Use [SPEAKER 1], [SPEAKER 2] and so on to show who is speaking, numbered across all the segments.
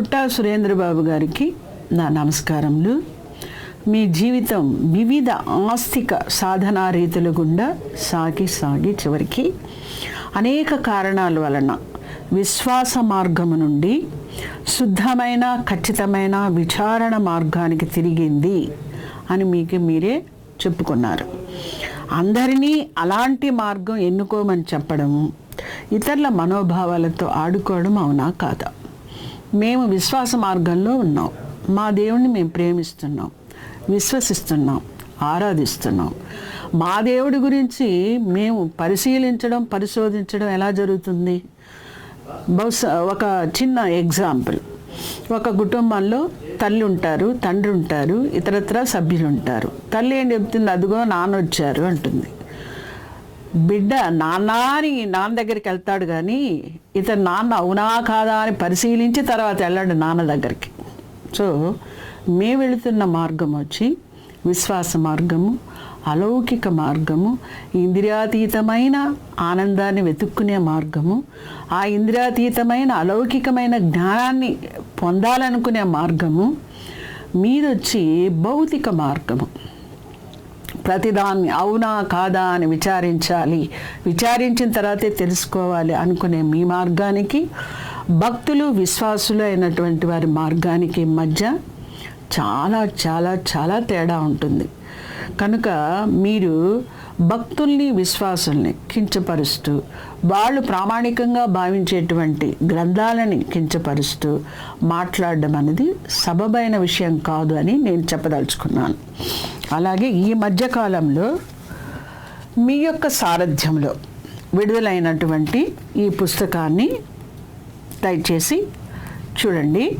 [SPEAKER 1] పుట్టా సురేంద్రబాబు గారికి నా నమస్కారములు. మీ జీవితం వివిధ ఆస్తిక సాధనా రీతుల గుండా సాగి సాగి చివరికి అనేక కారణాల వలన విశ్వాస మార్గము నుండి శుద్ధమైన ఖచ్చితమైన విచారణ మార్గానికి తిరిగింది అని మీకు మీరే చెప్పుకున్నారు. అందరినీ అలాంటి మార్గం ఎన్నుకోమని చెప్పడం ఇతరుల మనోభావాలతో ఆడుకోవడం అవునా కాదా? మేము విశ్వాస మార్గంలో ఉన్నాం. మా దేవుణ్ణి మేము ప్రేమిస్తున్నాం. విశ్వసిస్తున్నాం. ఆరాధిస్తున్నాం. మా దేవుడి గురించి మేము పరిశీలించడం పరిశోధించడం ఎలా జరుగుతుంది? బహుశా ఒక చిన్న ఎగ్జాంపుల్. ఒక కుటుంబంలో తల్లి ఉంటారు తండ్రి ఉంటారు ఇతరత్ర సభ్యులు ఉంటారు. తల్లి ఏం చెప్తుంది? అదిగో నాన్న వచ్చారు అంటుంది. బిడ్డ నాన్న అని నాన్న దగ్గరికి వెళ్తాడు కానీ ఇతను నాన్న అవునా కాదా అని పరిశీలించి తర్వాత వెళ్ళాడు నాన్న దగ్గరికి. సో మేము వెళుతున్న మార్గం వచ్చి విశ్వాస మార్గము అలౌకిక మార్గము ఇంద్రియాతీతమైన ఆనందాన్ని వెతుక్కునే మార్గము ఆ ఇంద్రియాతీతమైన అలౌకికమైన జ్ఞానాన్ని పొందాలనుకునే మార్గము మీదొచ్చి భౌతిక మార్గము. ప్రతిదాన్ని అవునా కాదా అని విచారించాలి. విచారించిన తర్వాతే తెలుసుకోవాలి అనుకునే మీ మార్గానికి భక్తులు విశ్వాసులు అయినటువంటి వారి మార్గానికి మధ్య చాలా చాలా చాలా తేడా ఉంటుంది. కనుక మీరు భక్తుల్ని విశ్వాసుల్ని కించపరుస్తూ వాళ్ళు ప్రామాణికంగా భావించేటువంటి గ్రంథాలని కించపరుస్తూ మాట్లాడడం అనేది సబబైన విషయం కాదు అని నేను చెప్పదలుచుకున్నాను. అలాగే ఈ మధ్యకాలంలో మీ యొక్క సారథ్యంలో విడుదలైనటువంటి ఈ పుస్తకాన్ని దయచేసి చూడండి.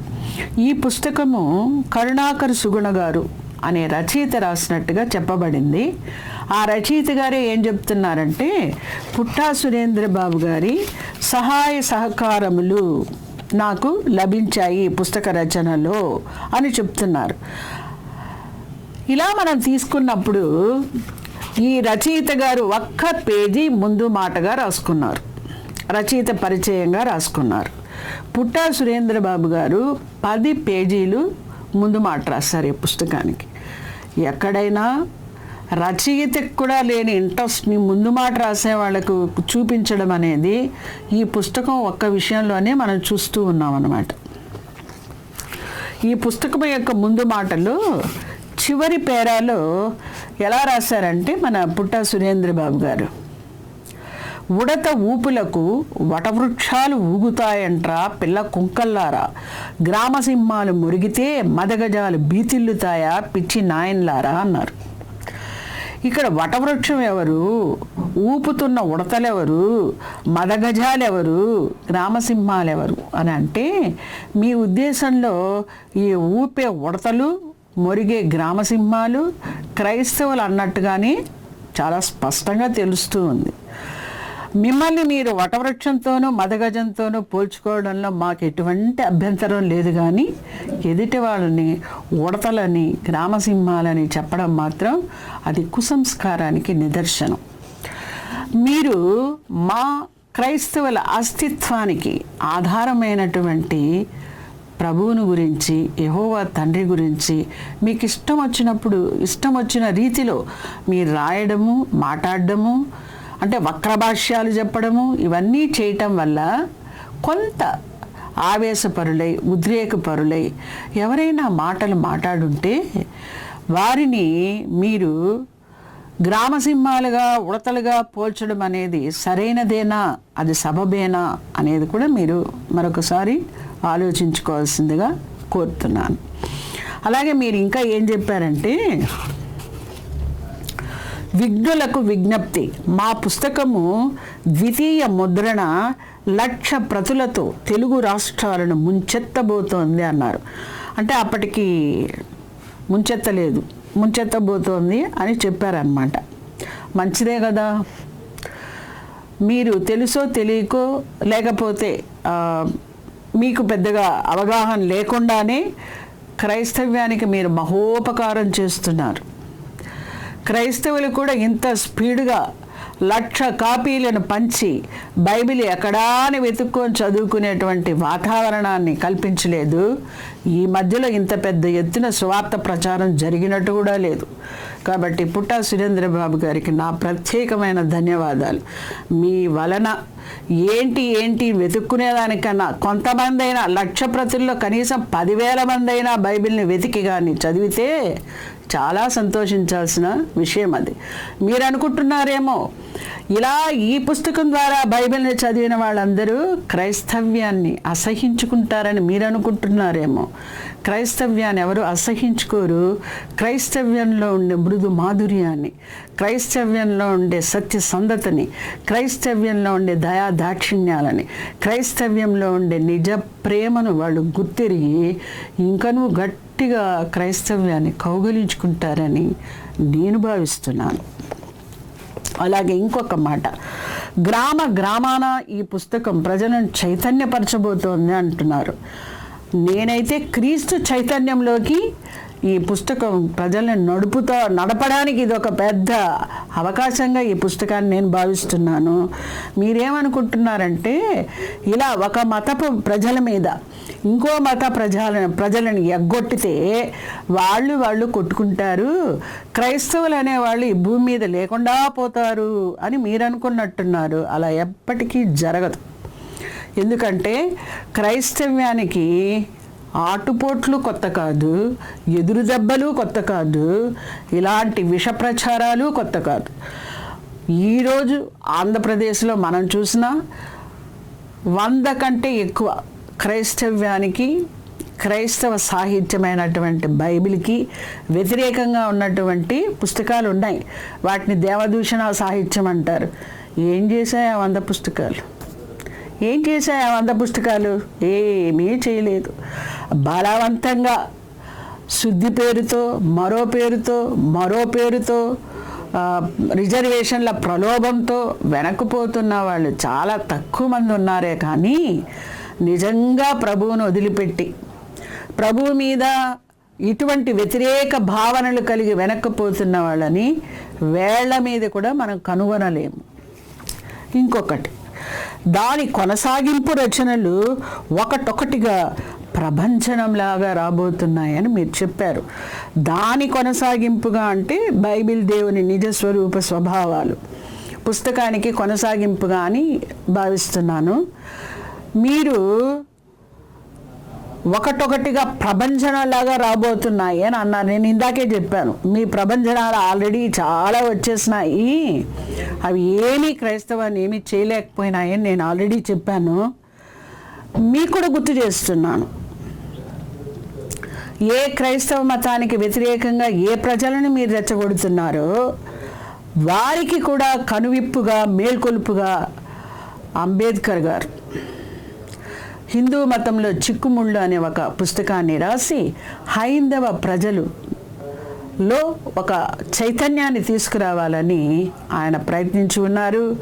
[SPEAKER 1] ఈ పుస్తకము కరుణాకర్ సుగుణ గారు అనే రచయిత రాసినట్టుగా చెప్పబడింది. ఆ రచయిత గారే ఏం చెప్తున్నారంటే పుట్టా సురేంద్ర బాబు గారి సహాయ సహకారములు నాకు లభించాయి పుస్తక రచనలో అని చెప్తున్నారు. ఇలా మనం తీసుకున్నప్పుడు ఈ రచయిత గారు ఒక్క పేజీ ముందు మాటగా రాసుకున్నారు. రచయిత పరిచయంగా రాసుకున్నారు. పుట్టా సురేంద్రబాబు గారు పది పేజీలు ముందు మాట రాశారు ఈ పుస్తకానికి. ఎక్కడైనా రచయితకు కూడా లేని ఇంట్రెస్ట్ని ముందు మాట రాసే వాళ్ళకు చూపించడం అనేది ఈ పుస్తకం ఒక్క విషయంలోనే మనం చూస్తూ ఉన్నాం అన్నమాట. ఈ పుస్తకం యొక్క ముందు మాటలు చివరి పేరాలో ఎలా రాశారంటే మన పుట్ట సురేంద్ర బాబు గారు. ఉడత ఊపులకు వటవృక్షాలు ఊగుతాయంట్రా పిల్ల కుంకల్లారా. గ్రామసింహాలు మురిగితే మదగజాలు బీతిల్లుతాయా పిచ్చి నాయన్లారా అన్నారు. ఇక్కడ వటవృక్షం ఎవరు ఊపుతున్న ఉడతలెవరు? మదగజాలెవరు? గ్రామసింహాలెవరు అని అంటే మీ ఉద్దేశంలో ఈ ఊపే ఉడతలు మొరిగే గ్రామసింహాలు క్రైస్తవులు అన్నట్టుగానే చాలా స్పష్టంగా తెలుస్తూ ఉంది. మిమ్మల్ని మీరు వటవృక్షంతోనూ మదగజంతోనూ పోల్చుకోవడంలో మాకు ఎటువంటి అభ్యంతరం లేదు కానీ ఎదుటి వాళ్ళని ఉడతలని గ్రామసింహాలని చెప్పడం మాత్రం అది కుసంస్కారానికి నిదర్శనం. మీరు మా క్రైస్తవుల అస్తిత్వానికి ఆధారమైనటువంటి ప్రభువుని గురించి యహోవా తండ్రి గురించి మీకు ఇష్టం వచ్చినప్పుడు ఇష్టం వచ్చిన రీతిలో మీరు రాయడము మాట్లాడడము అంటే వక్రభాష్యాలు చెప్పడము ఇవన్నీ చేయటం వల్ల కొంత ఆవేశపరులై ఉద్రేకపరులై ఎవరైనా మాటలు మాట్లాడుంటే వారిని మీరు గ్రామసింహాలుగా ఉడతలుగా పోల్చడం అనేది సరైనదేనా? అది సబబేనా? అనేది కూడా మీరు మరొకసారి ఆలోచించుకోవాల్సిందిగా కోరుతున్నాను. అలాగే మీరు ఇంకా ఏం చెప్పారంటే విఘ్నులకు విజ్ఞప్తి. మా పుస్తకము ద్వితీయ ముద్రణ లక్ష ప్రతులతో తెలుగు రాష్ట్రాలను ముంచెత్తబోతోంది అన్నారు. అంటే అప్పటికి ముంచెత్తలేదు. ముంచెత్తబోతోంది అని చెప్పారనమాట మంచిదే కదా. మీరు తెలుసో తెలియకో లేకపోతే మీకు పెద్దగా అవగాహన లేకుండానే క్రైస్తవ్యానికి మీరు మహోపకారం చేస్తున్నారు. క్రైస్తవులు కూడా ఇంత స్పీడ్గా లక్ష కాపీలను పంచి బైబిల్ ఎక్కడాని వెతుక్కొని చదువుకునేటువంటి వాతావరణాన్ని కల్పించలేదు. ఈ మధ్యలో ఇంత పెద్ద ఎత్తున స్వార్థ ప్రచారం జరిగినట్టు కూడా లేదు. కాబట్టి పుట్టా సురేంద్రబాబు గారికి నా ప్రత్యేకమైన ధన్యవాదాలు. మీ వలన ఏంటి ఏంటి వెతుక్కునేదానికన్నా కొంతమంది అయినా లక్ష ప్రతుల్లో కనీసం పదివేల మంది అయినా బైబిల్ని వెతికి కానీ చదివితే చాలా సంతోషించాల్సిన విషయం అది. మీరు అనుకుంటున్నారేమో ఇలా ఈ పుస్తకం ద్వారా బైబిల్ని చదివిన వాళ్ళందరూ క్రైస్తవ్యాన్ని అసహించుకుంటారని మీరు అనుకుంటున్నారేమో క్రైస్తవ్యాన్ని ఎవరు అసహించుకోరు. క్రైస్తవ్యంలో ఉండే మృదు మాధుర్యాన్ని క్రైస్తవ్యంలో ఉండే సత్య సందతని క్రైస్తవ్యంలో ఉండే దయా దాక్షిణ్యాలని క్రైస్తవ్యంలో ఉండే నిజ ప్రేమను వాళ్ళు గుర్తిరిగి ఇంకనూ గట్టిగా క్రైస్తవ్యాన్ని కౌగలించుకుంటారని నేను భావిస్తున్నాను. అలాగే ఇంకొక మాట గ్రామ గ్రామాన ఈ పుస్తకం ప్రజలను చైతన్యపరచబోతోంది అంటున్నారు. నేనైతే క్రీస్తు చైతన్యంలోకి ఈ పుస్తకం ప్రజలను నడుపుతో నడపడానికి ఇది ఒక పెద్ద అవకాశంగా ఈ పుస్తకాన్ని నేను భావిస్తున్నాను. మీరేమనుకుంటున్నారంటే ఇలా ఒక మతపు ప్రజల మీద ఇంకో మత ప్రజల ప్రజలను ఎగ్గొట్టితే వాళ్ళు వాళ్ళు కొట్టుకుంటారు క్రైస్తవులు అనేవాళ్ళు ఈ భూమి మీద లేకుండా పోతారు అని మీరు అనుకున్నట్టున్నారు అలా ఎప్పటికీ జరగదు. ఎందుకంటే క్రైస్తవ్యానికి ఆటుపోట్లు కొత్త కాదు ఎదురు దెబ్బలు కొత్త కాదు ఇలాంటి విష ప్రచారాలు కొత్త కాదు. ఈరోజు ఆంధ్రప్రదేశ్లో మనం చూసిన వంద కంటే ఎక్కువ క్రైస్తవ్యానికి క్రైస్తవ సాహిత్యమైనటువంటి బైబిల్కి వ్యతిరేకంగా ఉన్నటువంటి పుస్తకాలు ఉన్నాయి వాటిని దేవదూషణ సాహిత్యం అంటారు. ఏం చేశాయి ఆ వంద పుస్తకాలు? ఏం చేశాయి ఆ వంద పుస్తకాలు? ఏమీ చేయలేదు. బలవంతంగా శుద్ధి పేరుతో మరో పేరుతో మరో పేరుతో రిజర్వేషన్ల ప్రలోభంతో వెనక్కుపోతున్న వాళ్ళు చాలా తక్కువ మంది ఉన్నారే కానీ నిజంగా ప్రభువును వదిలిపెట్టి ప్రభువు మీద ఇటువంటి వ్యతిరేక భావనలు కలిగి వెనక్కిపోతున్న వాళ్ళని వేళ్ళ మీద కూడా మనం కనుగొనలేము. ఇంకొకటి దాని కొనసాగింపు రచనలు ఒకటొకటిగా ప్రభంజనంలాగా రాబోతున్నాయని మీరు చెప్పారు. దాని కొనసాగింపుగా అంటే బైబిల్ దేవుని నిజస్వరూప స్వభావాలు. పుస్తకానికి కొనసాగింపుగా అని భావిస్తున్నాను. మీరు ఒకటొకటిగా ప్రభంజనాలాగా రాబోతున్నాయి అని అన్నారు నేను ఇందాకే చెప్పాను. మీ ప్రభంజనాలు ఆల్రెడీ చాలా వచ్చేసినాయి. అవి ఏమీ క్రైస్తవాన్ని ఏమీ చేయలేకపోయినాయని నేను ఆల్రెడీ చెప్పాను. మీకు కూడా గుర్తు చేస్తున్నాను. ఏ క్రైస్తవ మతానికి వ్యతిరేకంగా ఏ ప్రజలను మీరు రెచ్చగొడుతున్నారో వారికి కూడా కనువిప్పుగా మేల్కొలుపుగా అంబేద్కర్ గారు హిందూ మతంలో చిక్కుముళ్ళు అనే ఒక పుస్తకాన్ని రాసి హైందవ ప్రజలు లో ఒక చైతన్యాన్ని తీసుకురావాలని ఆయన ప్రయత్నించి ఉన్నారు.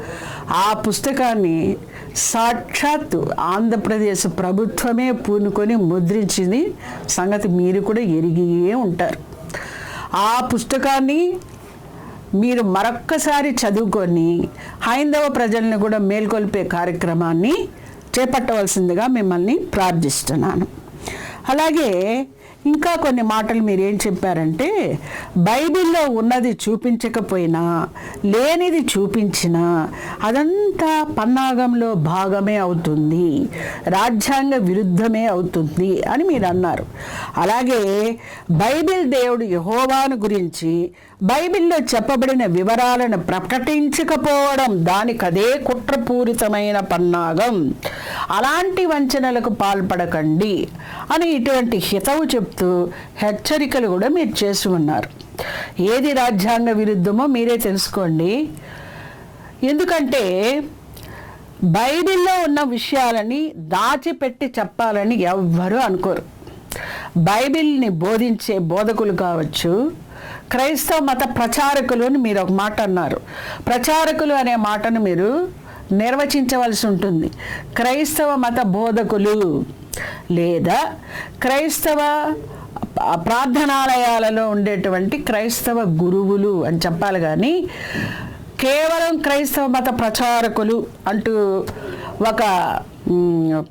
[SPEAKER 1] ఆ పుస్తకాన్ని సాక్షాత్తు ఆంధ్రప్రదేశ్ ప్రభుత్వమే పూనుకొని ముద్రించింది. సంగతి మీరు కూడా ఎరిగియే ఉంటారు. ఆ పుస్తకాన్ని మీరు మరొక్కసారి చదువుకొని హైందవ ప్రజలను కూడా మేల్కొల్పే కార్యక్రమాన్ని చేపట్టవలసిందిగా మిమ్మల్ని ప్రార్థిస్తున్నాను. అలాగే ఇంకా కొన్ని మాటలు మీరు ఏం చెప్పారంటే బైబిల్లో ఉన్నది చూపించకపోయినా లేనిది చూపించినా అదంతా పన్నాగంలో భాగమే అవుతుంది రాజ్యాంగ విరుద్ధమే అవుతుంది అని మీరు అన్నారు అలాగే బైబిల్ దేవుడు యహోవాను గురించి బైబిల్లో చెప్పబడిన వివరాలను ప్రకటించకపోవడం దానికదే కుట్రపూరితమైన పన్నాగం. అలాంటి వంచనలకు పాల్పడకండి అని ఇటువంటి హితవు చెప్తూ హెచ్చరికలు కూడా మీరు చేసి ఉన్నారు. ఏది రాజ్యాంగ విరుద్ధమో మీరే తెలుసుకోండి. ఎందుకంటే బైబిల్లో ఉన్న విషయాలని దాచిపెట్టి చెప్పాలని ఎవ్వరూ అనుకోరు. బైబిల్ని బోధించే బోధకులు కావచ్చు క్రైస్తవ మత ప్రచారకులు అని మీరు ఒక మాట అన్నారు. ప్రచారకులు అనే మాటను మీరు నిర్వచించవలసి ఉంటుంది. క్రైస్తవ మత బోధకులు లేదా క్రైస్తవ ప్రార్థనాలయాలలో ఉండేటువంటి క్రైస్తవ గురువులు అని చెప్పాలి కానీ కేవలం క్రైస్తవ మత ప్రచారకులు అంటూ ఒక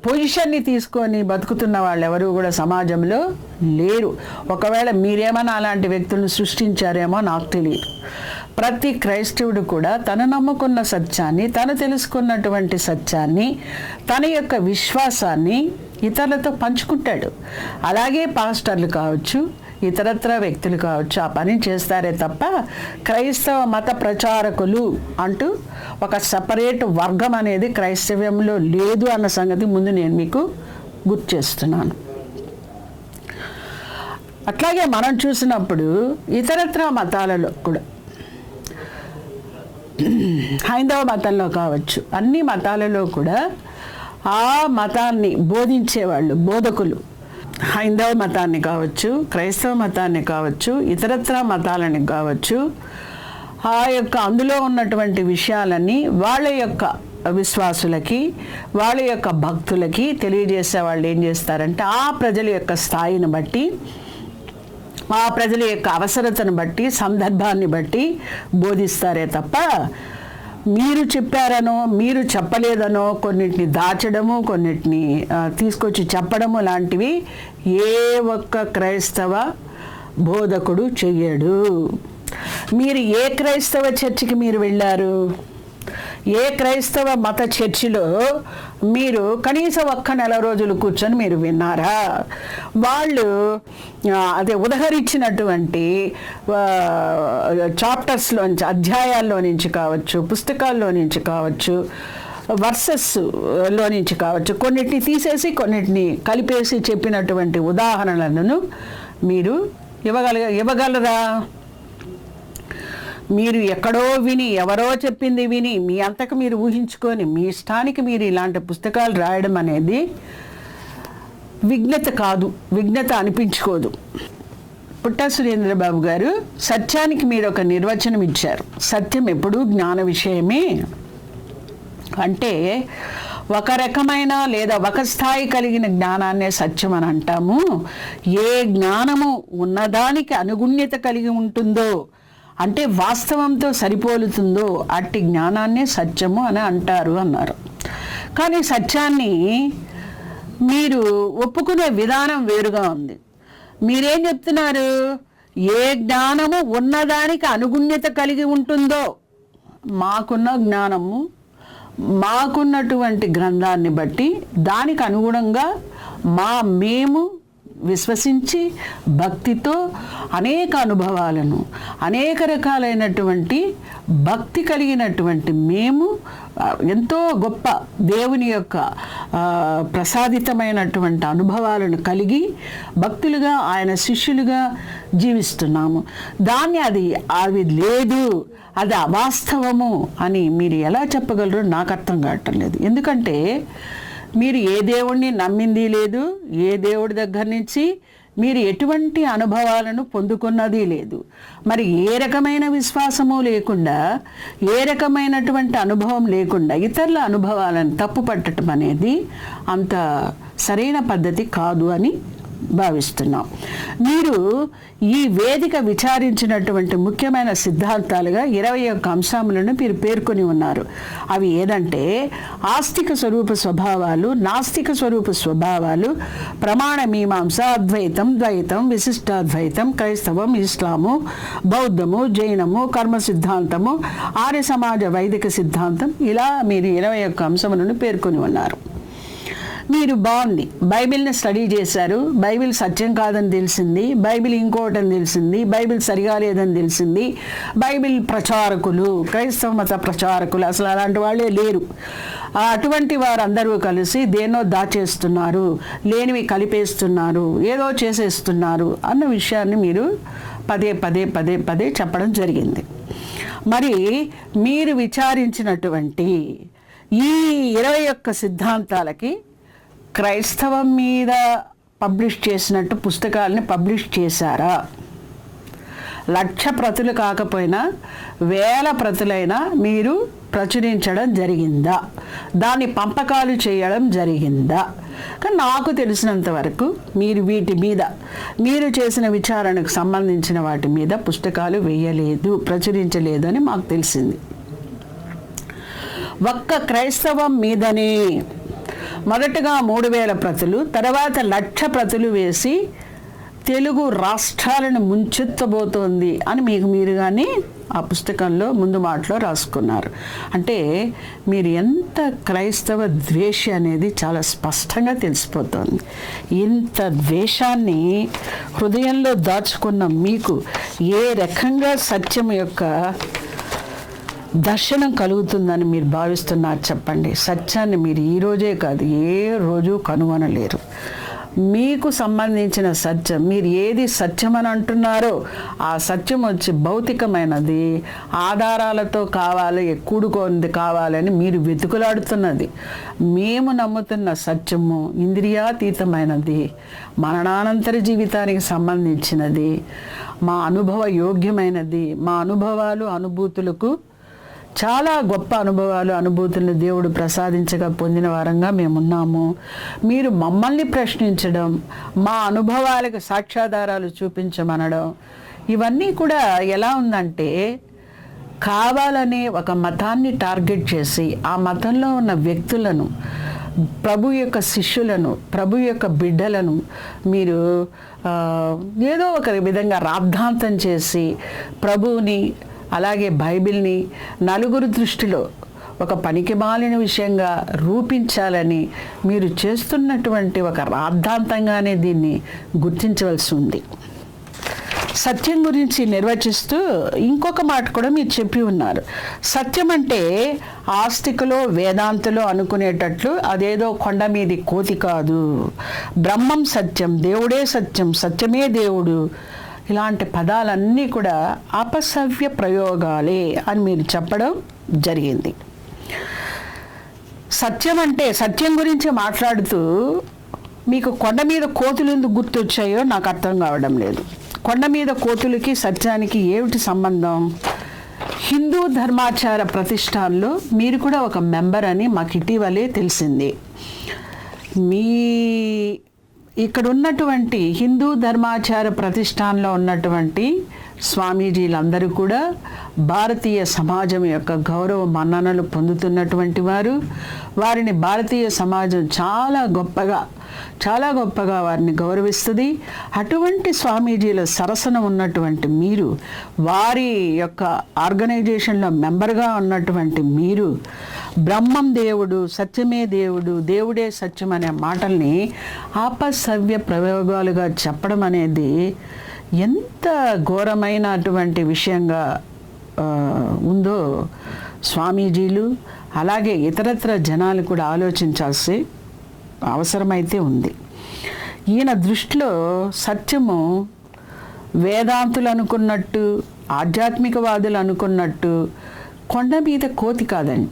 [SPEAKER 1] పొజిషన్ని తీసుకొని బతుకుతున్న వాళ్ళు ఎవరు కూడా సమాజంలో లేరు. ఒకవేళ మీరేమైనా అలాంటి వ్యక్తులను సృష్టించారేమో నాకు తెలియదు ప్రతి క్రైస్తవుడు కూడా తను నమ్ముకున్న సత్యాన్ని తను తెలుసుకున్నటువంటి సత్యాన్ని తన యొక్క విశ్వాసాన్ని ఇతరులతో పంచుకుంటాడు. అలాగే పాస్టర్లు కావచ్చు ఇతరత్ర వ్యక్తులు కావచ్చు. ఆ పని చేస్తారే తప్ప క్రైస్తవ మత ప్రచారకులు అంటూ ఒక సపరేట్ వర్గం అనేది క్రైస్తవ్యంలో లేదు అన్న సంగతి ముందు నేను మీకు గుర్తు చేస్తున్నాను. అట్లాగే మనం చూసినప్పుడు ఇతరత్ర మతాలలో కూడా హైందవ మతంలో కావచ్చు అన్ని మతాలలో కూడా ఆ మతాన్ని బోధించేవాళ్ళు బోధకులు. హైందవ మతాన్ని కావచ్చు క్రైస్తవ మతాన్ని కావచ్చు ఇతరత్ర మతాలని కావచ్చు ఆ యొక్క అందులో ఉన్నటువంటి విషయాలన్నీ వాళ్ళ యొక్క విశ్వాసులకి వాళ్ళ యొక్క భక్తులకి తెలియజేసే వాళ్ళు ఏం చేస్తారంటే ఆ ప్రజల యొక్క స్థాయిని బట్టి ఆ ప్రజల యొక్క అవసరతను బట్టి సందర్భాన్ని బట్టి బోధిస్తారే తప్ప మీరు చెప్పారనో మీరు చెప్పలేదనో కొన్నిటిని దాచడము కొన్నిటిని తీసుకొచ్చి చెప్పడము లాంటివి ఏ ఒక్క క్రైస్తవ బోధకుడు చెయ్యడు. మీరు ఏ క్రైస్తవ చర్చికి మీరు వెళ్ళారు? ఏ క్రైస్తవ మత చర్చిలో మీరు కనీసం ఒక్క నెల రోజులు కూర్చొని మీరు విన్నారా? వాళ్ళు అదే ఉదహరించినటువంటి చాప్టర్స్లోంచి అధ్యాయాల్లో నుంచి కావచ్చు పుస్తకాల్లో నుంచి కావచ్చు వర్సెస్లో నుంచి కావచ్చు కొన్నిటిని తీసేసి కొన్నిటిని కలిపేసి చెప్పినటువంటి ఉదాహరణలను మీరు ఇవ్వగల ఇవ్వగలరా? మీరు ఎక్కడో విని ఎవరో చెప్పింది విని మీ అంతకు మీరు ఊహించుకొని మీ ఇష్టానికి మీరు ఇలాంటి పుస్తకాలు రాయడం అనేది విఘ్నత కాదు విఘ్నత అనిపించుకోదు. పుట్ట సురేంద్రబాబు గారు సత్యానికి మీరు ఒక నిర్వచనం ఇచ్చారు. సత్యం ఎప్పుడూ జ్ఞాన విషయమే. అంటే ఒక రకమైన లేదా ఒక స్థాయి కలిగిన జ్ఞానాన్నే సత్యం అని అంటాము. ఏ జ్ఞానము ఉన్నదానికి అనుగుణ్యత కలిగి ఉంటుందో అంటే వాస్తవంతో సరిపోలుతుందో అట్టి జ్ఞానాన్నే సత్యము అని అంటారు అన్నారు. కానీ సత్యాన్ని మీరు ఒప్పుకునే విధానం వేరుగా ఉంది. మీరేం చెప్తున్నారు? ఏ జ్ఞానము ఉన్నదానికి అనుగుణ్యత కలిగి ఉంటుందో మాకున్న జ్ఞానము మాకున్నటువంటి గ్రంథాన్ని బట్టి దానికి అనుగుణంగా మా మేము విశ్వసించి భక్తితో అనేక అనుభవాలను అనేక రకాలైనటువంటి భక్తి కలిగినటువంటి మేము ఎంతో గొప్ప దేవుని యొక్క ప్రసాదితమైనటువంటి అనుభవాలను కలిగి భక్తులుగా ఆయన శిష్యులుగా జీవిస్తున్నాము. దాన్ని అది అవి లేదు అది అవాస్తవము అని మీరు ఎలా చెప్పగలరో నాకు అర్థం కావటం లేదు. ఎందుకంటే మీరు ఏ దేవుణ్ణి నమ్మింది లేదు ఏ దేవుడి దగ్గర నుంచి మీరు ఎటువంటి అనుభవాలను పొందుకున్నది లేదు. మరి ఏ రకమైన విశ్వాసము లేకుండా ఏ రకమైనటువంటి అనుభవం లేకుండా ఇతరుల అనుభవాలను తప్పు పట్టడం అనేది అంత సరైన పద్ధతి కాదు అని భావిస్తున్నాం. మీరు ఈ వేదిక విచారించినటువంటి ముఖ్యమైన సిద్ధాంతాలుగా ఇరవై ఒక్క అంశములను మీరు పేర్కొని ఉన్నారు. అవి ఏదంటే ఆస్తిక స్వరూప స్వభావాలు నాస్తిక స్వరూప స్వభావాలు ప్రమాణ మీమాంస అద్వైతం ద్వైతం విశిష్టాద్వైతం క్రైస్తవం ఇస్లాము బౌద్ధము జైనము కర్మ సిద్ధాంతము ఆర్య సమాజ వైదిక సిద్ధాంతం ఇలా మీరు ఇరవై ఒక్క అంశములను పేర్కొని ఉన్నారు. మీరు బాగుంది. బైబిల్ని స్టడీ చేశారు. బైబిల్ సత్యం కాదని తెలిసింది. బైబిల్ ఇంకోటని తెలిసింది. బైబిల్ సరిగా లేదని తెలిసింది. బైబిల్ ప్రచారకులు క్రైస్తవ మత ప్రచారకులు అసలు అలాంటి వాళ్ళే లేరు. అటువంటి వారందరూ కలిసి దేన్నో దాచేస్తున్నారు. లేనివి కలిపేస్తున్నారు. ఏదో చేసేస్తున్నారు అన్న విషయాన్ని మీరు పదే పదే పదే పదే చెప్పడం జరిగింది. మరి మీరు విచారించినటువంటి ఈ ఇరవై ఒక్క సిద్ధాంతాలకి క్రైస్తవం మీద పబ్లిష్ చేసినట్టు పుస్తకాలని పబ్లిష్ చేశారా? లక్ష ప్రతులు కాకపోయినా వేల ప్రతులైనా మీరు ప్రచురించడం జరిగిందా? దాన్ని పంపకాలు చేయడం జరిగిందా? కానీ నాకు తెలిసినంత వరకు మీరు వీటి మీద మీరు చేసిన విచారణకు సంబంధించిన వాటి మీద పుస్తకాలు వేయలేదు ప్రచురించలేదు అని మాకు తెలిసింది. ఒక్క క్రైస్తవం మీదనే మొదటగా మూడు వేల ప్రతులు తర్వాత లక్ష ప్రతులు వేసి తెలుగు రాష్ట్రాలను ముంచెత్తబోతోంది అని మీకు మీరుగానే ఆ పుస్తకంలో ముందు మాటలో రాసుకున్నారు. అంటే మీరు ఎంత క్రైస్తవ ద్వేషి అనేది చాలా స్పష్టంగా తెలిసిపోతుంది. ఇంత ద్వేషాన్ని హృదయంలో దాచుకున్న మీకు ఏ రకంగా సత్యం యొక్క దర్శనం కలుగుతుందని మీరు భావిస్తున్నారు చెప్పండి. సత్యాన్ని మీరు ఈ రోజే కాదు ఏ రోజు కనుగొనలేరు. మీకు సంబంధించిన సత్యం మీరు ఏది సత్యం అని అంటున్నారో ఆ సత్యం వచ్చి భౌతికమైనది ఆధారాలతో కావాలి కూడుకోనిది కావాలని మీరు వెతుకులాడుతున్నది. మేము నమ్ముతున్న సత్యము ఇంద్రియాతీతమైనది మరణానంతర జీవితానికి సంబంధించినది మా అనుభవ యోగ్యమైనది మా అనుభవాలు అనుభూతులకు చాలా గొప్ప అనుభవాలు అనుభూతులను దేవుడు ప్రసాదించగా పొందిన వారంగా మేమున్నాము. మీరు మమ్మల్ని ప్రశ్నించడం మా అనుభవాలకు సాక్ష్యాధారాలు చూపించమనడం ఇవన్నీ కూడా ఎలా ఉందంటే కావాలనే ఒక మతాన్ని టార్గెట్ చేసి ఆ మతంలో ఉన్న వ్యక్తులను ప్రభు యొక్క శిష్యులను ప్రభు యొక్క బిడ్డలను మీరు ఏదో ఒక విధంగా రాద్ధాంతం చేసి ప్రభువుని అలాగే బైబిల్ని నలుగురు దృష్టిలో ఒక పనికి మాలిన విషయంగా రూపించాలని మీరు చేస్తున్నటువంటి ఒక రాద్ధాంతంగానే దీన్ని గుర్తించవలసి ఉంది. సత్యం గురించి నిర్వచిస్తూ ఇంకొక మాట కూడా మీరు చెప్పి ఉన్నారు. సత్యం అంటే ఆస్తికులో వేదాంతులో అనుకునేటట్లు అదేదో కొండ మీది కోతి కాదు. బ్రహ్మం సత్యం దేవుడే సత్యం సత్యమే దేవుడు ఇలాంటి పదాలన్నీ కూడా అపసవ్య ప్రయోగాలే అని మీరు చెప్పడం జరిగింది. సత్యం అంటే సత్యం గురించి మాట్లాడుతూ మీకు కొండ మీద కోతులు ఎందుకు గుర్తొచ్చాయో నాకు అర్థం కావడం లేదు. కొండ మీద కోతులకి సత్యానికి ఏమిటి సంబంధం? హిందూ ధర్మాచార ప్రతిష్టాన్లో మీరు కూడా ఒక మెంబర్ అని మాకు ఇటీవలే తెలిసింది. మీ ఇక్కడ ఉన్నటువంటి హిందూ ధర్మాచార ప్రతిష్టాన్లో ఉన్నటువంటి స్వామీజీలందరూ కూడా భారతీయ సమాజం యొక్క గౌరవ మన్ననలు పొందుతున్నటువంటి వారు. వారిని భారతీయ సమాజం చాలా గొప్పగా చాలా గొప్పగా వారిని గౌరవిస్తుంది. అటువంటి స్వామీజీల సరసన ఉన్నటువంటి మీరు వారి యొక్క ఆర్గనైజేషన్లో మెంబర్గా ఉన్నటువంటి మీరు బ్రహ్మం దేవుడు సత్యమే దేవుడు దేవుడే సత్యం అనే మాటల్ని ఆపసవ్య ప్రయోగాలుగా చెప్పడం అనేది ఎంత ఘోరమైనటువంటి విషయంగా ఉందో స్వామీజీలు అలాగే ఇతరత్ర జనాలు కూడా ఆలోచించాల్సి అవసరమైతే ఉంది. ఈయన దృష్టిలో సత్యము వేదాంతులు అనుకున్నట్టు ఆధ్యాత్మికవాదులు అనుకున్నట్టు కొండ మీద కోతి కాదంట.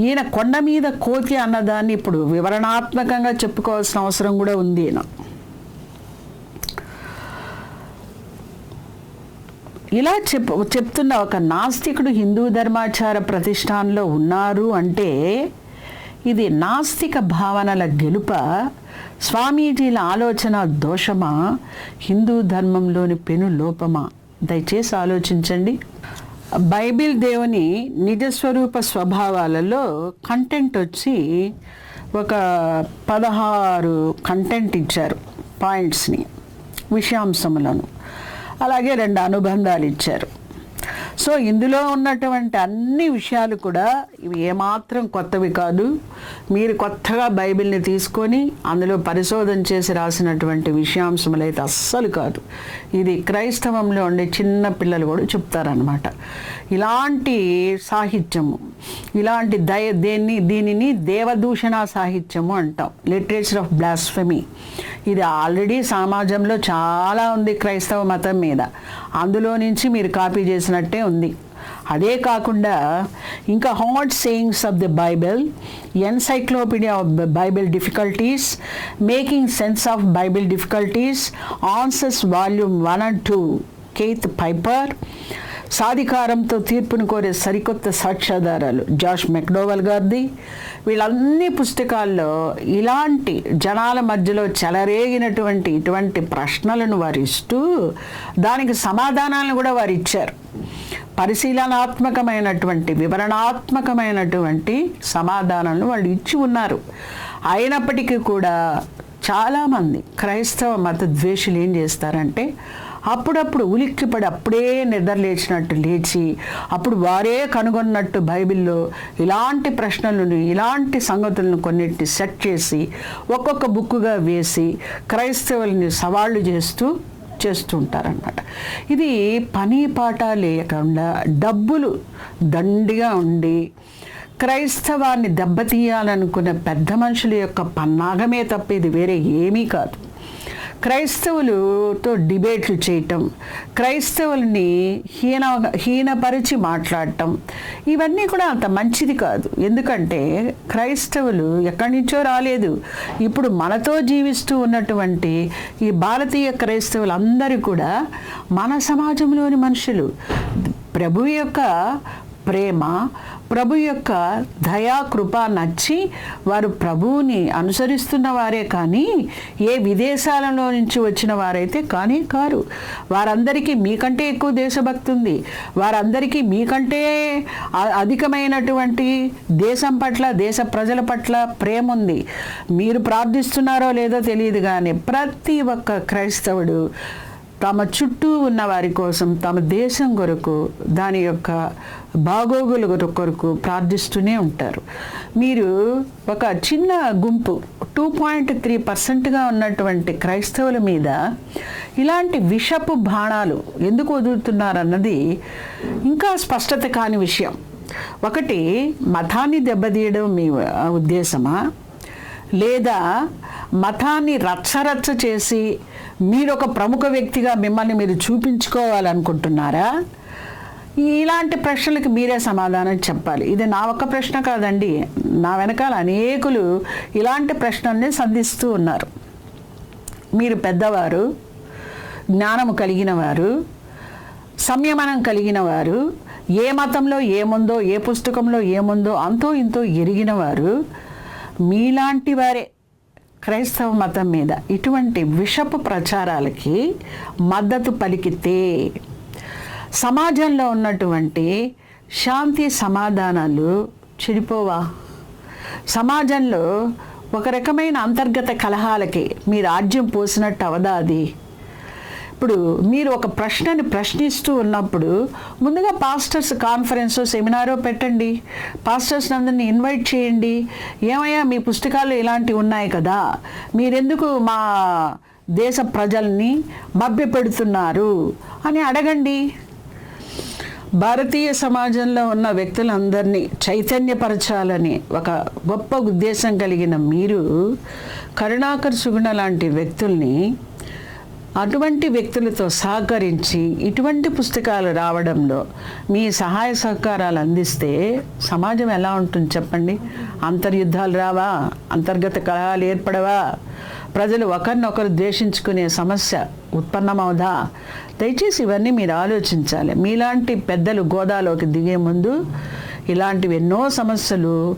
[SPEAKER 1] ఈయన కొండ మీద కోతి అన్నదాన్ని ఇప్పుడు వివరణాత్మకంగా చెప్పుకోవాల్సిన అవసరం కూడా ఉంది ఈయన. ఇలా చెప్ చెప్తున్న ఒక నాస్తికుడు హిందూ ధర్మాచార ప్రతిష్టాన్లో ఉన్నారు అంటే ఇది నాస్తిక భావనల గెలుప స్వామీజీల ఆలోచన దోషమా హిందూ ధర్మంలోని పెను లోపమా? దయచేసి ఆలోచించండి. బైబిల్ దేవుని నిజస్వరూప స్వభావాలలో కంటెంట్ వచ్చి ఒక పదహారు కంటెంట్ ఇచ్చారు పాయింట్స్ని విషయాంశములను. అలాగే రెండు అనుబంధాలు ఇచ్చారు. సో ఇందులో ఉన్నటువంటి అన్ని విషయాలు కూడా ఇవి ఏమాత్రం కొత్తవి కాదు. మీరు కొత్తగా బైబిల్ని తీసుకొని అందులో పరిశోధన చేసి రాసినటువంటి విషయాంశములు అయితే అస్సలు కాదు. ఇది క్రైస్తవంలో ఉండే చిన్న పిల్లలు కూడా చెప్తారనమాట ఇలాంటి సాహిత్యము ఇలాంటి దయ దేన్ని దీనిని దేవదూషణ సాహిత్యము అంటాం. లిటరేచర్ ఆఫ్ బ్లాస్ఫెమీ ఇది ఆల్రెడీ సమాజంలో చాలా ఉంది క్రైస్తవ మతం మీద. అందులో నుంచి మీరు కాపీ చేసినట్టే ఉంది. అదే కాకుండా ఇంకా hard sayings of the Bible encyclopedia of Bible difficulties making sense of Bible difficulties answers volume one and two Keith Piper సాధికారంతో తీర్పును కోరే సరికొత్త సాక్ష్యాధారాలు. జాష్ మెక్డోవల్ గారిది. వీళ్ళన్ని పుస్తకాల్లో ఇలాంటి జనాల మధ్యలో చెలరేగినటువంటి ఇటువంటి ప్రశ్నలను వారు ఇస్తూ దానికి సమాధానాలను కూడా వారు ఇచ్చారు పరిశీలనాత్మకమైనటువంటి వివరణాత్మకమైనటువంటి సమాధానాలను వాళ్ళు ఇచ్చి ఉన్నారు. అయినప్పటికీ కూడా చాలామంది క్రైస్తవ మత ద్వేషులు ఏం చేస్తారంటే అప్పుడప్పుడు ఉలిక్కిపడి అప్పుడే నిద్ర లేచినట్టు లేచి అప్పుడు వారే కనుగొన్నట్టు బైబిల్లో ఇలాంటి ప్రశ్నలను ఇలాంటి సంగతులను కొన్నిటిని సెట్ చేసి ఒక్కొక్క బుక్కుగా వేసి క్రైస్తవుల్ని సవాళ్ళు చేస్తూ చేస్తుంటారనమాట ఇది పని పాట లేకుండా డబ్బులు దండిగా ఉండి క్రైస్తవాన్ని దెబ్బతీయాలనుకున్న పెద్ద మనుషుల యొక్క పన్నాగమే తప్ప ఇది వేరే ఏమీ కాదు. క్రైస్తవులతో డిబేట్లు చేయటం క్రైస్తవుల్ని హీన హీనపరిచి మాట్లాడటం ఇవన్నీ కూడా అంత మంచిది కాదు. ఎందుకంటే క్రైస్తవులు ఎక్కడి నుంచో రాలేదు. ఇప్పుడు మనతో జీవిస్తూ ఉన్నటువంటి ఈ భారతీయ క్రైస్తవులు అందరూ కూడా మన సమాజంలోని మనుషులు. ప్రభు యొక్క ప్రేమ ప్రభు యొక్క దయా కృప నచ్చి వారు ప్రభువుని అనుసరిస్తున్న వారే కానీ ఏ విదేశాలలో నుంచి వచ్చిన వారైతే కానీ కారు. వారందరికీ మీకంటే ఎక్కువ దేశభక్తి ఉంది. వారందరికీ మీకంటే అధికమైనటువంటి దేశం పట్ల దేశ ప్రజల పట్ల ప్రేమ ఉంది. మీరు ప్రార్థిస్తున్నారో లేదో తెలియదు కానీ ప్రతి ఒక్క క్రైస్తవుడు తమ చుట్టూ ఉన్న వారి కోసం తమ దేశం కొరకు దాని యొక్క బాగోగుల కొరకు ప్రార్థిస్తూనే ఉంటారు. మీరు ఒక చిన్న గుంపు టూ పాయింట్ త్రీ పర్సెంట్గా ఉన్నటువంటి క్రైస్తవుల మీద ఇలాంటి విషపు బాణాలు ఎందుకు వదులుతున్నారన్నది ఇంకా స్పష్టత కాని విషయం. ఒకటి మతాన్ని దెబ్బతీయడం మీ ఉద్దేశమా? లేదా మతాన్ని రచ్చరచ్చ చేసి మీరు ఒక ప్రముఖ వ్యక్తిగా మిమ్మల్ని మీరు చూపించుకోవాలనుకుంటున్నారా? ఇలాంటి ప్రశ్నలకు మీరే సమాధానం చెప్పాలి. ఇది నా ఒక్క ప్రశ్న కాదండి. నా వెనకాల అనేకులు ఇలాంటి ప్రశ్నల్ని సంధిస్తూ ఉన్నారు. మీరు పెద్దవారు జ్ఞానము కలిగిన వారు సంయమనం కలిగిన వారు ఏ మతంలో ఏముందో ఏ పుస్తకంలో ఏముందో అంతో ఇంతో ఎరిగిన వారు మీలాంటి వారే క్రైస్తవ మతం మీద ఇటువంటి విషపు ప్రచారాలకి మద్దతు పలికితే సమాజంలో ఉన్నటువంటి శాంతి సమాధానాలు చెడిపోవా? సమాజంలో ఒక రకమైన అంతర్గత కలహాలకి మీ రాజ్యం పోసినట్టు అవదా అది? ఇప్పుడు మీరు ఒక ప్రశ్నని ప్రశ్నిస్తూ ఉన్నప్పుడు ముందుగా పాస్టర్స్ కాన్ఫరెన్స్ సెమినారో పెట్టండి. పాస్టర్స్ అందరిని ఇన్వైట్ చేయండి. ఏమయ్యా మీ పుస్తకాలు ఇలాంటివి ఉన్నాయి కదా? మీరెందుకు మా దేశ ప్రజల్ని మభ్యపెడుతున్నారు అని అడగండి. భారతీయ సమాజంలో ఉన్న వ్యక్తులందరినీ చైతన్యపరచాలని ఒక గొప్ప ఉద్దేశం కలిగిన మీరు కరుణాకర్ సుగుణ లాంటి వ్యక్తుల్ని అటువంటి వ్యక్తులతో సహకరించి ఇటువంటి పుస్తకాలు రావడంలో మీ సహాయ సహకారాలు అందిస్తే సమాజం ఎలా ఉంటుంది చెప్పండి? అంతర్యుద్ధాలు రావా? అంతర్గత కలహాలు ఏర్పడవా? ప్రజలు ఒకరినొకరు ద్వేషించుకునే సమస్య ఉత్పన్నమవుదా? దయచేసి ఇవన్నీ మీరు ఆలోచించాలి. మీలాంటి పెద్దలు గోదాలోకి దిగే ముందు ఇలాంటివి ఎన్నో సమస్యలు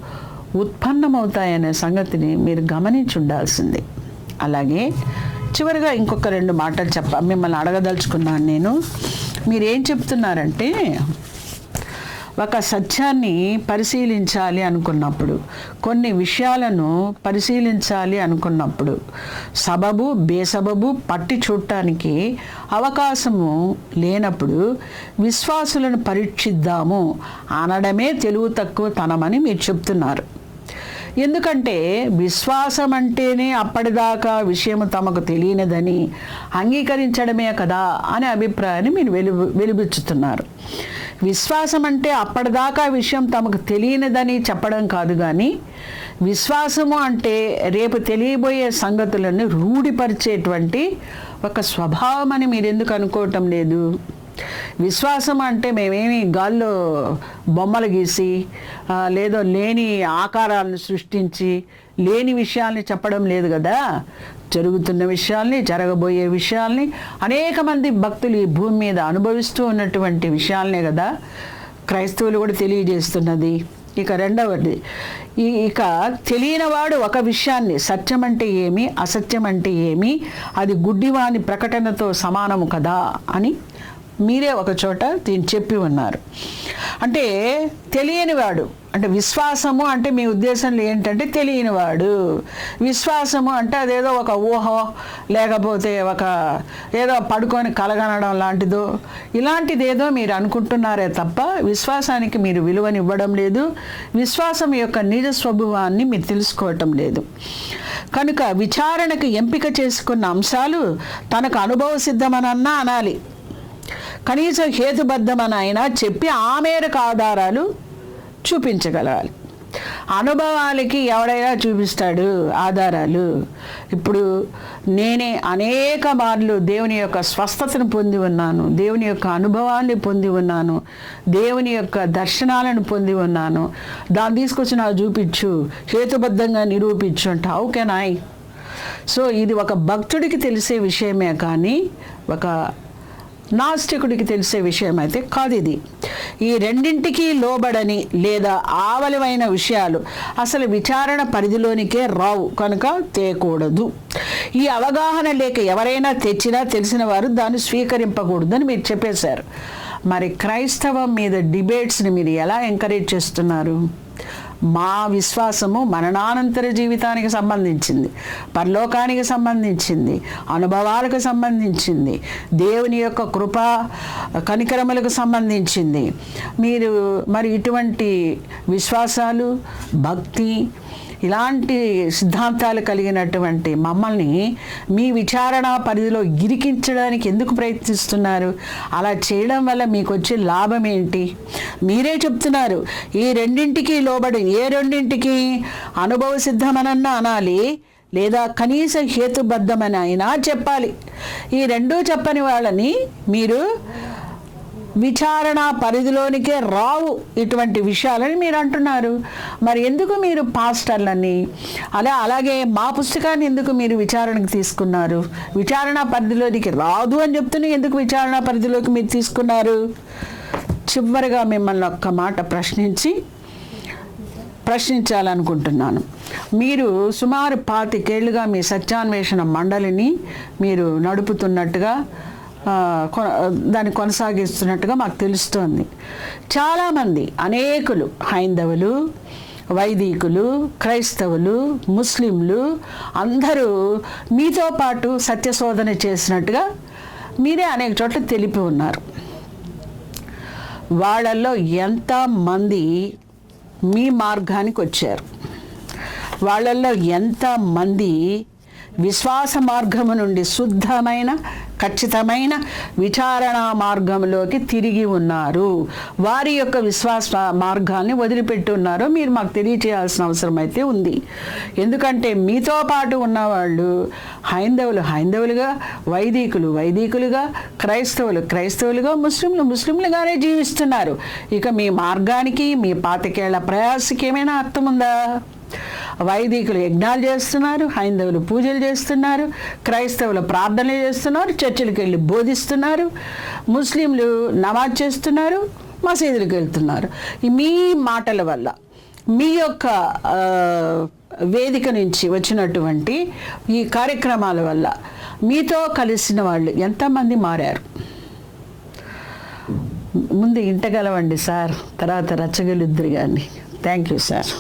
[SPEAKER 1] ఉత్పన్నమవుతాయనే సంగతిని మీరు గమనించి ఉండాల్సింది. అలాగే చివరిగా ఇంకొక రెండు మాటలు చెప్ప మిమ్మల్ని అడగదలుచుకున్నాను నేను. మీరేం చెప్తున్నారంటే ఒక సత్యాన్ని పరిశీలించాలి అనుకున్నప్పుడు కొన్ని విషయాలను పరిశీలించాలి అనుకున్నప్పుడు సబబు బేసబబు పట్టి చూడటానికి అవకాశము లేనప్పుడు విశ్వాసులను పరీక్షిద్దాము అనడమే తెలుగు తక్కువ తనమని మీరు చెప్తున్నారు. ఎందుకంటే విశ్వాసం అంటేనే అప్పటిదాకా విషయం తమకు తెలియనిదని అంగీకరించడమే కదా అనే అభిప్రాయాన్ని మీరు వెలు వెలుబుచ్చుతున్నారు. విశ్వాసం అంటే అప్పటిదాకా విషయం తమకు తెలియనిదని చెప్పడం కాదు కానీ విశ్వాసము అంటే రేపు తెలియబోయే సంగతులను రూఢిపరిచేటువంటి ఒక స్వభావం అని మీరు ఎందుకు అనుకోవటం లేదు? విశ్వాసం అంటే మేమేమి గాల్లో బొమ్మలు గీసి లేదో లేని ఆకారాలను సృష్టించి లేని విషయాల్ని చెప్పడం లేదు కదా? జరుగుతున్న విషయాల్ని జరగబోయే విషయాల్ని అనేక మంది భక్తులు ఈ భూమి మీద అనుభవిస్తూ ఉన్నటువంటి విషయాలనే కదా క్రైస్తవులు కూడా తెలియజేస్తున్నది. ఇక రెండవది ఈ ఇక తెలియనివాడు ఒక విషయాన్ని సత్యం అంటే ఏమి అసత్యం అంటే ఏమి అది గుడ్డివాని ప్రకటనతో సమానము కదా అని మీరే ఒక చోట దీన్ని చెప్పి ఉన్నారు. అంటే తెలియనివాడు అంటే విశ్వాసము అంటే మీ ఉద్దేశంలో ఏంటంటే తెలియనివాడు. విశ్వాసము అంటే అదేదో ఒక ఊహ లేకపోతే ఒక ఏదో పడుకొని కలగనడం లాంటిదో. ఇలాంటిది ఏదో మీరు అనుకుంటున్నారే తప్ప విశ్వాసానికి మీరు విలువనివ్వడం లేదు. విశ్వాసం యొక్క నిజ స్వభావాన్ని మీరు తెలుసుకోవటం లేదు. కనుక విచారణకు ఎంపిక చేసుకున్న అంశాలు తనకు అనుభవ సిద్ధమనన్నా అనాలి. కనీసం హేతుబద్ధమని ఆయన చెప్పి ఆ మేరకు ఆధారాలు చూపించగలగాలి. అనుభవాలకి ఎవడైనా చూపిస్తాడు ఆధారాలు. ఇప్పుడు నేనే అనేక మార్లు దేవుని యొక్క స్వస్థతను పొంది ఉన్నాను దేవుని యొక్క అనుభవాన్ని పొంది ఉన్నాను దేవుని యొక్క దర్శనాలను పొంది ఉన్నాను. దాన్ని తీసుకొచ్చి నాకు చూపించు హేతుబద్ధంగా నిరూపించు అంటే. హౌ కెన్ ఐ సో ఇది ఒక భక్తుడికి తెలిసే విషయమే కానీ ఒక నాస్తికుడికి తెలిసే విషయం అయితే కాదు ఇది. ఈ రెండింటికి లోబడని లేదా ఆవలివైన విషయాలు అసలు విచారణ పరిధిలోనికే రావు. కనుక తేకూడదు. ఈ అవగాహన లేక ఎవరైనా తెచ్చినా తెలిసిన వారు దాన్ని స్వీకరింపకూడదని మీరు చెప్పేశారు. మరి క్రైస్తవం మీద డిబేట్స్ని మీరు ఎలా ఎంకరేజ్ చేస్తున్నారు? మా విశ్వాసము మరణానంతర జీవితానికి సంబంధించింది పరలోకానికి సంబంధించింది అనుభవాలకు సంబంధించింది దేవుని యొక్క కృప కనికరములకు సంబంధించింది. మీరు మరి ఇటువంటి విశ్వాసాలు భక్తి ఇలాంటి సిద్ధాంతాలు కలిగినటువంటి మమ్మల్ని మీ విచారణ పరిధిలో గిరికించడానికి ఎందుకు ప్రయత్నిస్తున్నారు? అలా చేయడం వల్ల మీకు వచ్చే లాభం ఏంటి? మీరే చెప్తున్నారు ఈ రెండింటికి లోబడి ఏ రెండింటికి అనుభవ సిద్ధమనన్నా అనాలి లేదా కనీస హేతుబద్ధమని అయినా చెప్పాలి. ఈ రెండూ చెప్పని వాళ్ళని మీరు విచారణ పరిధిలోనికే రావు ఇటువంటి విషయాలని మీరు అంటున్నారు. మరి ఎందుకు మీరు పాస్టర్లని? అలా అలాగే మా పుస్తకాన్ని ఎందుకు మీరు విచారణకు తీసుకున్నారు? విచారణ పరిధిలోనికి రాదు అని చెప్తున్నా ఎందుకు విచారణ పరిధిలోకి మీరు తీసుకున్నారు? చివరిగా మిమ్మల్ని ఒక్క మాట ప్రశ్నించి ప్రశ్నించాలనుకుంటున్నాను. మీరు సుమారు పాతికేళ్ళుగా మీ సత్యాన్వేషణ మండలిని మీరు నడుపుతున్నట్టుగా దాన్ని కొనసాగిస్తున్నట్టుగా మాకు తెలుస్తోంది. చాలామంది అనేకులు హైందవులు వైదికులు క్రైస్తవులు ముస్లింలు అందరూ మీతో పాటు సత్యశోధన చేసినట్టుగా మీరే అనేక చోట్ల తెలిపి ఉన్నారు. వాళ్ళల్లో ఎంతమంది మీ మార్గానికి వచ్చారు? వాళ్ళల్లో ఎంతమంది విశ్వాస మార్గము నుండి శుద్ధమైన ఖచ్చితమైన విచారణ మార్గంలోకి తిరిగి ఉన్నారు. వారి యొక్క విశ్వాస మార్గాల్ని వదిలిపెట్టి ఉన్నారో. మీరు మాకు తెలియచేయాల్సిన అవసరం అయితే ఉంది. ఎందుకంటే మీతో పాటు ఉన్నవాళ్ళు హైందవులు హైందవులుగా వైదికులు వైదికులుగా క్రైస్తవులు క్రైస్తవులుగా ముస్లింలు ముస్లింలుగానే జీవిస్తున్నారు. ఇక మీ మార్గానికి మీ పాతికేళ్ళ ప్రయాసకి ఏమైనా అర్థం ఉందా? వైదికులు యజ్ఞాలు చేస్తున్నారు హైందవులు పూజలు చేస్తున్నారు క్రైస్తవులు ప్రార్థనలు చేస్తున్నారు చర్చిలకు వెళ్ళి బోధిస్తున్నారు ముస్లింలు నమాజ్ చేస్తున్నారు మసీదులకు వెళ్తున్నారు. మీ మాటల వల్ల మీ యొక్క వేదిక నుంచి వచ్చినటువంటి ఈ కార్యక్రమాల వల్ల మీతో కలిసిన వాళ్ళు ఎంతమంది మారారు? ముందు ఇంటగలవండి సార్ తర్వాత రచ్చగలుద్దురు కానీ థ్యాంక్ యూ సార్.